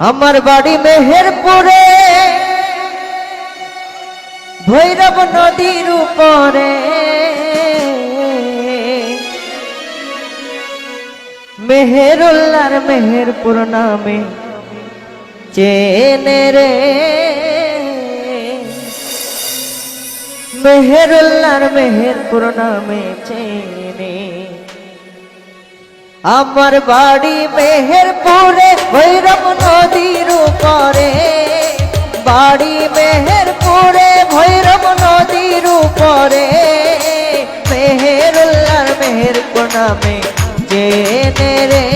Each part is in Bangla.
আমার বাড়ি মেহেরপুরে। ভৈরব নদীর উপরে। মেহেরুল্লার মেহেরপুর নামে চেনে রে। মেহেরুল্লার মেহেরপুর নামে চেনে। আমার বাড়ি মেহেরপুরে, ভৈরব নদীর উপরে। বাড়ি মেহেরপুরে, ভৈরব নদীর উপরে। মেহেরুল্লার মেহের নামে জেনে রে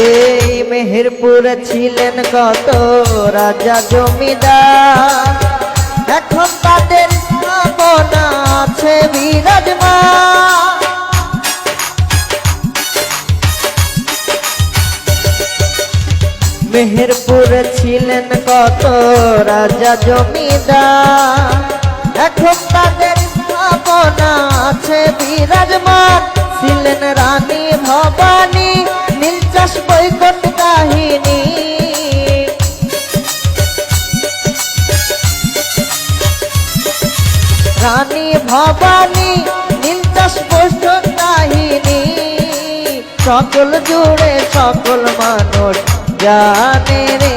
এই মেহেরপুর ছিলেন কত রাজা জমিদার। এখন তাদের স্থাপনা আছে বিরাজমান। মেহেরপুর ছিলেন কত রাজা জমিদার। এখন তাদের স্থাপনা আছে বিরাজমান। ছিলেন রানী ভবানী রানী ভবানী নীলচাষ বৈষ্ণব কাহিনী সকল জুড়ে সকল মানুষ জানে রে,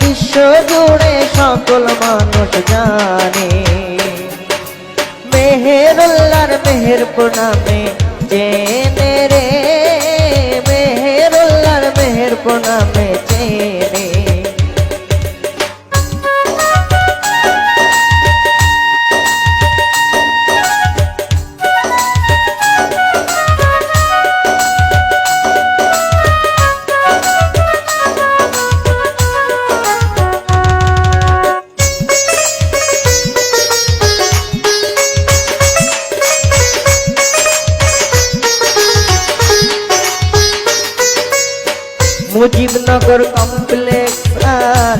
বিশ্ব জুড়ে সকল মানুষ জানে। মেহেরুল্লার মেহেরপুর নামে জেনে রে, মেহেরুল্লার মেহেরপুর নামে জেনে মুজিবনগর কমপ্লেক্স আর